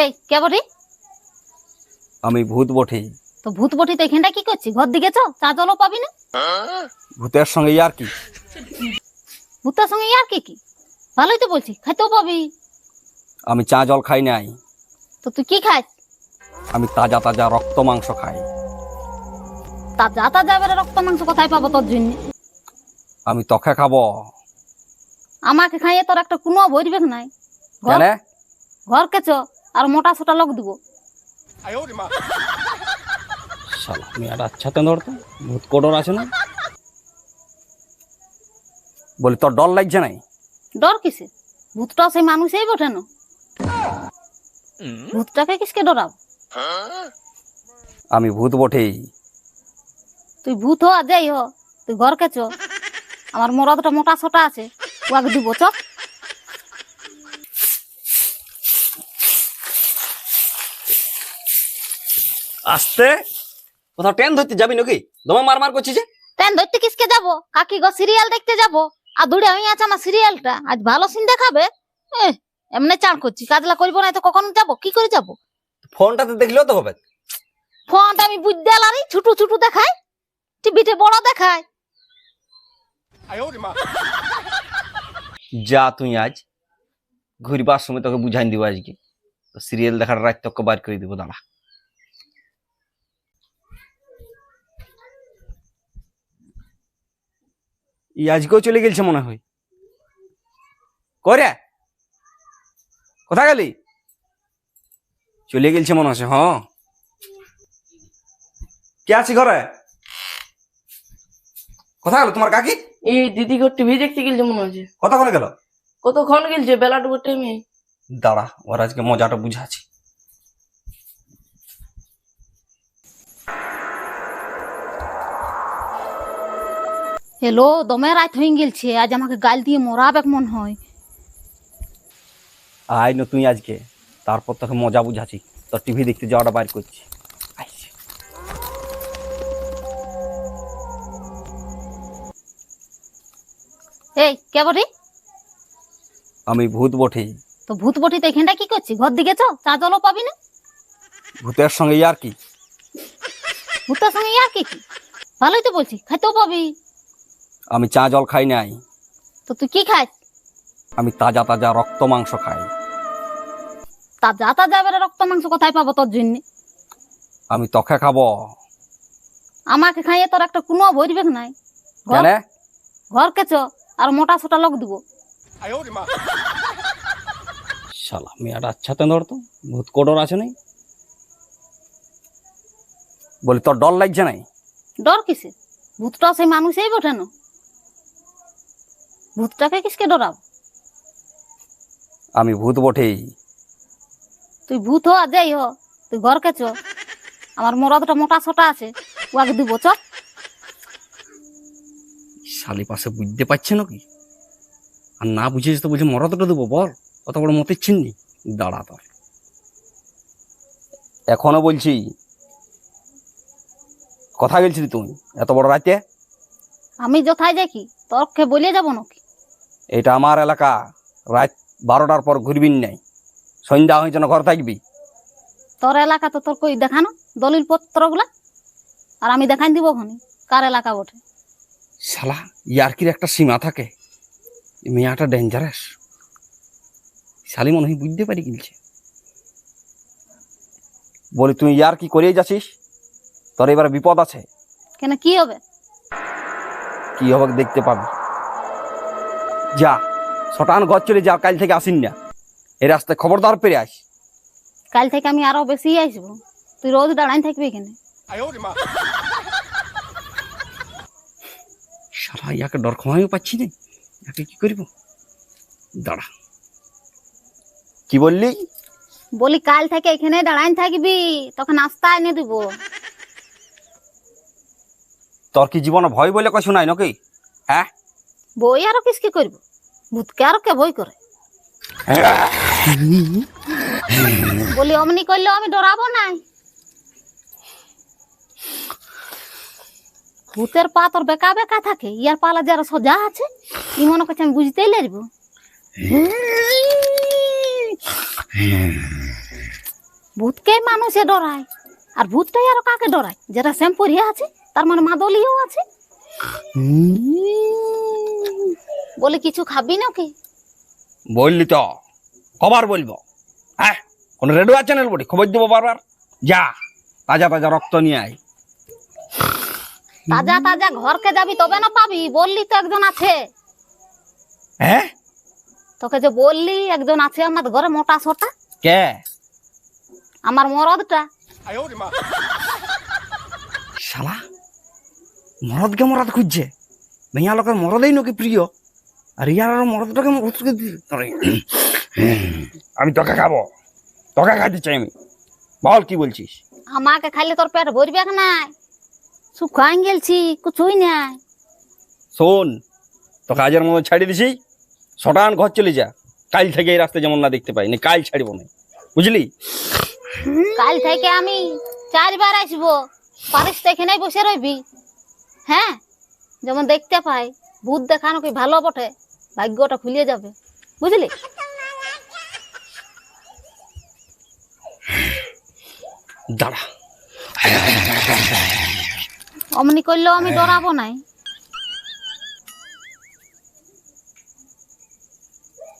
এই কে বটি? আমি ভূত বটে। তো ভূত বটি তো এখানটা কি করছি ঘর দিকে চ চা জলও পাবি না? ভূতের সঙ্গে ইয়ার কি? ভূতের সঙ্গে ইয়ার কি কি? ভালোই তো বলছি খাইতেও পাবি। আমি চা জল খাই নাই। তো তুই কি খাস? আমি তাজা তাজা রক্ত মাংস খাই। তা যা তা যাবে রক্ত মাংস কোথায় পাবো তোর জন্য? আমি তখে খাব। আমাকে খাইয়ে তোর একটা কোনো ভরবে নাই? ঘর কেচ আর মোটা সোটা লোক দিব। শালা মেয়েটা আচ্ছা তেন ধরতো ভূত কোডর আছে না? বলি তোর ডর লাগছে নাই? ডর কিসে? ভূতটা সেই মানুষই বটে না। ভূতটাকে কিসকে ডরাব? আমি ভূত বটেই। তুই ভূত হ আর যাই হ তুই ঘর কেচ আমার মরদটা মোটা সোটা আছে ওয়াকে দিব চ। আসতে। কোথাও ট্রেন ধরতে যাবি নাকি? দমে মার মার করছিস যে? ট্রেন ধরতে কিসকে যাব? কাকি গো সিরিয়াল দেখতে যাব। আর দূরে আমি আছে আমার সিরিয়ালটা আজ ভালো সিন দেখাবে? এ এমনি চান করছি। কাজলা করব না তো কখন যাব? কি করে যাব? ফোনটাতে দেখলেও তো হবে। ফোনটা আমি বুঝতে আলারি ছোট ছোট দেখায়। টিভিতে বড় দেখায়। যা তুই আজ ঘুরবার সময় তোকে বুঝাই দিব আজকে। সিরিয়াল দেখার রাত তোকে বার করে দিব দাঁড়া ই আজকেও চলে গেছে মনে হয়। করে কোথায় গেলি? চলে গেলছে মনে হচ্ছে হ্যাঁ কে আছি ঘরে? কোথায় গেল তোমার কাকি? এই দিদি ঘর টিভি দেখতে গেলছে মনে হচ্ছে। কতক্ষণে গেল? কতক্ষণ গেলছে? বেলা ডুবো টাইমে দাঁড়া ওর আজকে মজাটা বুঝাচ্ছি। হ্যালো দমে রাত হয়ে গেলছে আজ আমাকে গাল দিয়ে মরাবে মন হয়। আয় না তুই আজকে তারপর তোকে মজা বুঝাচ্ছি। তোর টিভি দেখতে যাওয়াটা বাইর করছি। এই কে বটি আমি ভূত বটে। তো ভূত বটি তো এখানটা কি করছি? ঘর দিকে চ চা জলও পাবি না? ভূতের সঙ্গে ইয়ার কি? ভূতের সঙ্গে ইয়ার কি কি? ভালোই তো বলছি খাইতেও পাবি। আমি চা জল খাই নাই। তো তুই কি খাস? আমি তাজা তাজা রক্ত মাংস খাই। তাজা তাজা তা রক্ত মাংস কোথায় পাবো তোর জন্য? আমি তখে খাব। আমাকে খাইয়ে তোর একটা কোনো ভরবে নাই। কেন? ঘর কেচ আর মোটা সোটা লোক দিব। শালা মেয়েটা আচ্ছা তেন ধরতো ভূত কোডর আছে নাই বলি তোর ডর লাগছে নাই? ডর কিসে? ভূতটা সেই মানুষেই বটে না। ভূতটাকে কিসকে ডরাব আমি ভূত বটেই। তুই ভূত হ আর যাই হ তুই ঘর কেচ আমার মরদটা মোটা সোটা আছে ওয়াকে দিব চ। শালি পাশে বুঝতে পারছে নাকি আর না বুঝেছিস তো বলছে মরাতটা দেবো বল কত বড় মতের চিননি দাঁড়া তোর এখনও বলছি কথা গেছিলি তুই এত বড় রাতে? আমি যথায় দেখি তোরকে বলে যাব নাকি? এটা আমার এলাকা। রাত বারোটার পর ঘুরবিন নাই। সন্ধ্যা হয়েছে না ঘর থাকবি? তোর এলাকা তো তোর কই দেখানো? দলিল পত্রগুলা আর আমি দেখাই দিব ওখানে। কার এলাকা বটে? শালা ইয়ার্কির একটা সীমা থাকে? এই মেয়াটা ডেঞ্জারাস শালি মনে হয় বুঝতে পারি গিলছে বলি তুই ইয়ার কি করিয়ে যাচ্ছিস? তোর এবার বিপদ আছে। কেন কি হবে? কি হবে দেখতে পাবি। যা শটান ঘর চলে যা কাল থেকে আসিন না। এই রাস্তায় খবরদার পেরে আস কাল থেকে আমি আরও বেশি আসব তুই রোজ দাঁড়াই থাকবি এখানে। সারা ইয়াকে ডর ক্ষমাইও পাচ্ছি না। ইয়াকে কি করিব? দাঁড়া। কি বললি? বলি কাল থেকে এখানে দাঁড়াই থাকবি তখন নাস্তা এনে দিব। তোর কি জীবনে ভয় বলে কিছু নাই নাকি? হ্যাঁ? বই আরও কিসকে করব? ভূতকে আরও কে বই করে? বলি, অমনি করলেও আমি ডরাবো নাই। ভূতের পা তোর বেকা বেকা থাকে, ইয়ার পালা যারা সোজা আছে, ই মনে করছে আমি বুঝতেই লাগবো ভূতকে মানুষে ডরায়, আর ভূতটাই আরও কাকে ডরায়? যেটা শ্যাম্পুরিয়া আছে, তার মানে মাদলিও আছে। বলে কিছু খাবি নাকি? বললি তো কবার বলব। হ্যাঁ কোন রেডিও চ্যানেল বলি খবর দেবো বারবার। যা তাজা তাজা রক্ত নিয়ে আয়। তাজা তাজা ঘরকে যাবি তবে না পাবি বললি তো একজন আছে। হ্যাঁ? তোকে যে বললি একজন আছে আমার ঘরে মোটা সোটা। কে? আমার মরদটা শালা মরদকে মরদ খুঁজছে। মেয়া লোকের মরদেই নাকি প্রিয়। আর ইয়ার আর মরদটাকে মরদকে আমি তোকে খাব। তোকে খাইতে চাই আমি। বল কি বলছিস? আমাকে খাইলে তোর পেট ভরবে নাই শুকাই গেলছি কিছুই নাই। শোন তোকে আজের মতো ছাড়িয়ে দিছি। শটান ঘর চলে যা। কাল থেকে এই রাস্তা যেমন না দেখতে পাই না কাল ছাড়বো না বুঝলি? কাল থেকে আমি চারবার আসব। পারিস তো এখানেই বসে রইবি। হ্যাঁ যেমন দেখতে পাই ভূত দেখানো কি ভালো বটে? ভাগ্যটা খুলিয়ে যাবে। বুঝলি? দাঁড়া। অমনি করলেও আমি ডরাবো নাই।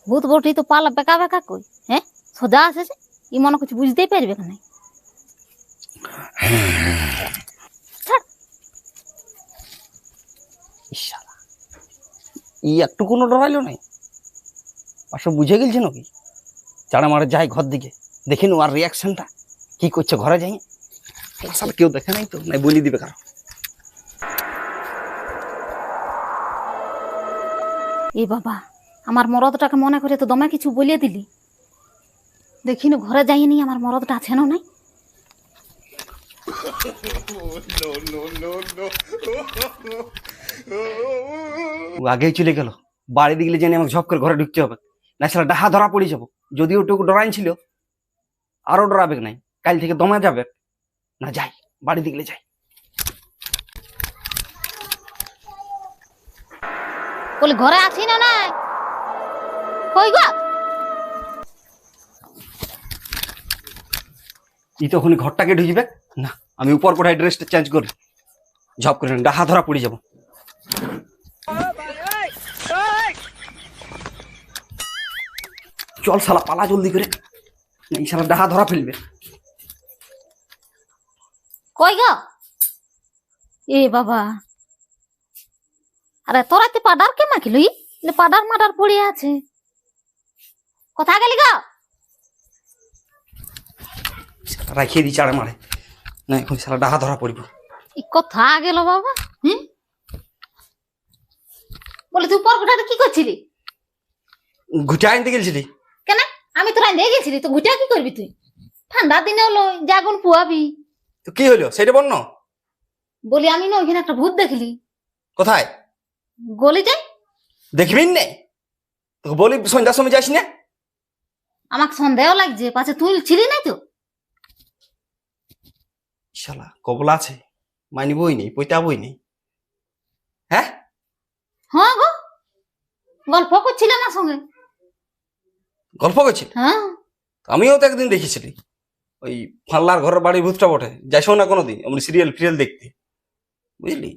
ভূত বটি তো পালা বেকা বেকা কই হ্যাঁ? সোজা আসেছে ই মনে কিছু বুঝতেই পারবে না। ই একটু কোনো ডরাইলো নাই। পাশে বুঝে গেলছে নাকি? চাড়া মারে যাই ঘর দিকে। দেখি আর রিয়াকশনটা কি করছে ঘরে যাই। আসলে কেউ দেখে নাই তো, নাই বলি দিবে কারও। এ বাবা, আমার মরদটাকে মনে করে তো দমে কিছু বলিয়ে দিলি। দেখি না ঘরে যাইনি, আমার মরদটা আছে না নাই? আগেই চলে গেল বাড়ি দিকে জেনে আমাকে ঝপ করে ঘরে ঢুকতে হবে না সেটা ডাহা ধরা পড়ে যাব যদি ওটুকু ডরাইন ছিল আরও ডরাবে নাই কাল থেকে দমে যাবে না যাই বাড়ি দিকে যাই বলি ঘরে আছি না নাই কই গো ই তখনই ঘরটাকে ঢুকবে না আমি উপর কোঠায় ড্রেসটা চেঞ্জ করি ঝপ করে ডাহা ধরা পড়ে যাব। চল শালা পালা জলদি করে। এই শালা ডাহা ধরা ফেলবে। কই গো? এ বাবা। আরে তোরা তে পাডার কে মাখিলু পাডার মাডার পড়ে আছে। কোথা গেলি গো? রাখিয়ে দি চাড়ে মারে। না এখন শালা ডাহা ধরা পড়িব। ই কোথা গেল বাবা হুম? বলে তুই পর কোঠাতে কি করছিলি? ঘুটে আনতে গেছিলি কেন? আমি তোরা নিয়ে গেছিলি তো গুটা কি করবি তুই? ঠান্ডা দিনে হলো জাগুন পুয়াবি। তো কি হলো সেটা বল না। বলি আমি না ওইখানে একটা ভূত দেখলি। কোথায়? গলিতে দেখবিন নে। তোকে বলি সন্ধ্যার সময় যাস না আমাকে সন্দেহ লাগছে পাছে তুই ছিলি নাই তো? শালা কবলা আছে। মানি বই নেই পৈতা বই নেই। হ্যাঁ? হ্যাঁ গো গল্প করছিল না সঙ্গে। গল্প করছিল? হ্যাঁ। আমিও তো একদিন দেখেছিলি। ওই ফাল্লার ঘরের বাড়ির ভূতটা বটে। যাইছো না কোনোদিন এমনি সিরিয়াল ফিরিয়াল দেখতে। বুঝলি?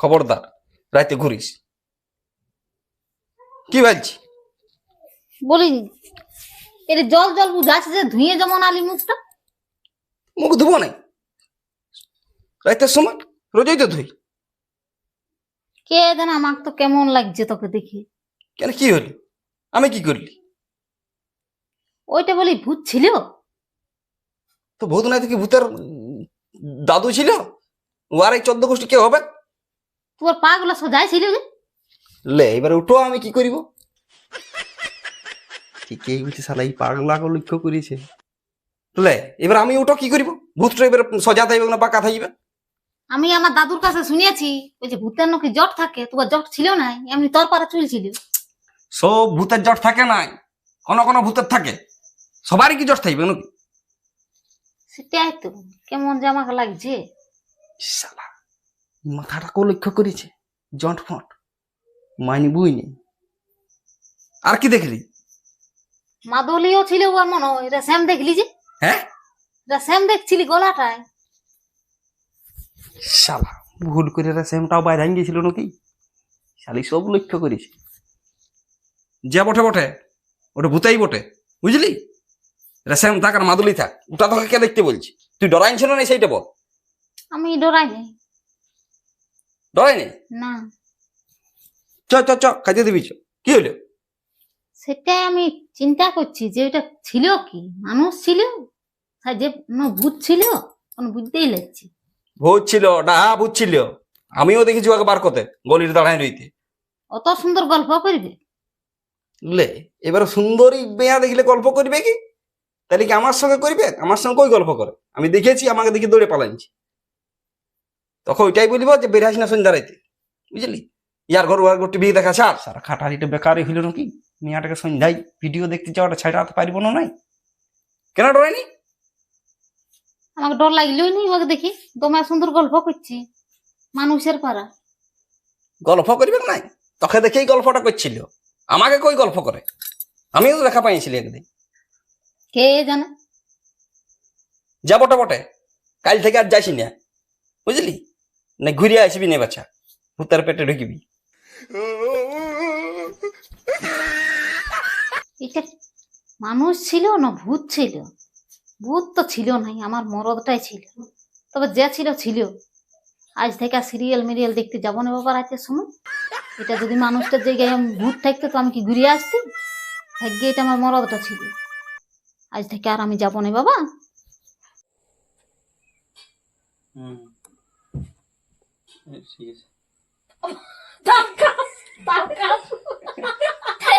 খবরদার রাতে ঘুরিস। কি ভাবছি? বলি এর জল জল বুঝাচ্ছে যে ধুয়ে যেমন আলি মুখটা। মুখ ধুবো নাই? রাতের সময় রোজই তো ধুই। কে যেন আমাকে তো কেমন লাগছে তোকে দেখি। কেন কি হলি? আমি কি করলি? ওইটা বলি ভূত ছিল? তো ভূত নাই তো কি ভূতের দাদু ছিল? ও আর এই চোদ্দ গোষ্ঠী কে হবে? তোর পা গুলো সোজাই ছিল যে লে এবার উঠো আমি কি করিব? ঠিকই বলছে শালা এই পাগলাকে লক্ষ্য করেছে? লে এবার আমি উঠো কি করিব? ভূতটা এবার সজা থাকবে না পাকা থাকবে আমি আমার দাদুর কাছে শুনেছি ওই যে ভূতের নাকি জট থাকে তোমার জট ছিল না এমনি তোর পাড়া চুল ছিল সব ভূতের জট থাকে নাই কোন কোন ভূতের থাকে। সবারই কি জট থাকবে নাকি? সেটাই তো কেমন যে আমাকে লাগছে। শালা মাথাটাকেও লক্ষ্য করেছে জট ফট মাইনি বুই নেই আর কি দেখলি? মাদলিও ছিল ওর মনে হয় এটা শ্যাম দেখলি যে? হ্যাঁ? এটা সেম দেখছিলি গলাটায়? শালা ভুল করে রে সেমটাও বাইরে গেছিল নাকি? শালি সব লক্ষ্য করিস। যে বটে বটে। ওটা ভূতাই বটে। বুঝলি? এটা সেম থাক আর মাদুলি থাক। ওটা তোকে কে দেখতে বলছি? তুই ডরাইছিল না সেইটা বল। আমি ডরাই নাই ডরাইনি? না। চ চ চ খাইতে দিবি চ। কি হলো? সেটাই আমি চিন্তা করছি যে ওটা ছিল কি? মানুষ ছিল? যে কোনো ভূত ছিল? কোনো বুঝতেই লাগছে। ভূত ছিল ডাহা ভূত ছিল। আমিও দেখেছি ওকে বার করতে গলির দাঁড়ায় রইতে। অত সুন্দর গল্প করবে? লে এবার সুন্দরী মেয়া দেখলে গল্প করবে কি? তাহলে কি আমার সঙ্গে করবে? আমার সঙ্গে কই গল্প করে? আমি দেখেছি আমাকে দেখে দৌড়ে পালাইছি তখন ওইটাই বলব যে বেরাইস না সন্ধ্যা রাইতে। বুঝলি? ইয়ার ঘর ওয়ার ঘর টিভি দেখা ছাড়। সারা খাটারিটা বেকারই হইল নাকি? মেয়াটাকে সন্ধ্যায় ভিডিও দেখতে যাওয়াটা ছাড়াতে পারিব না নাই? কেন ডরাইনি? আমাকে ডর লাগলেই নি ওকে দেখি। তোমার সুন্দর গল্প করছি মানুষের পাড়া। গল্প করবে নাই? তোকে দেখেই গল্পটা করছিল। আমাকে কই গল্প করে? আমিও তো দেখা পাইছিলি একদিন। কে জানে? যা বটে বটে। কাল থেকে আর যাইছি না। বুঝলি? না ঘুরে আসবি না বাচ্চা ভূতার পেটে ঢুকিবি। এটা মানুষ ছিল না ভূত ছিল? ভূত তো ছিল নাই আমার মরদটাই ছিল। তবে যে ছিল ছিল। আজ থেকে সিরিয়াল মিরিয়াল দেখতে যাব না বাবা রাতের সময় এটা যদি মানুষটার জায়গায় আমি ভূত থাকতো তো আমি কি ঘুরে আসতি? ভাগ্যে এটা আমার মরদটা ছিল। আজ থেকে আর আমি যাব না বাবা। ঠিক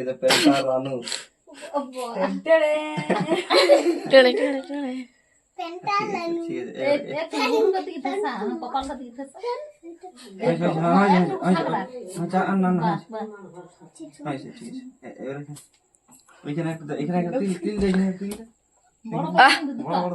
আছে পেশা রানু ওইখানে একটা এখানে একটা তিল তিল দেয় এখানে তিল বড় বড়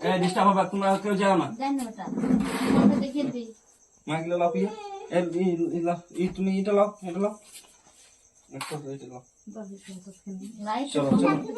এই ডিস্টার্ব হবে তোমরা কেউ যাও না। দেখিয়ে লাও পিয়া। এই এই লাও এই তুমি এটা লাও এটা লাও। একটা এটা লাও। চলো চলো।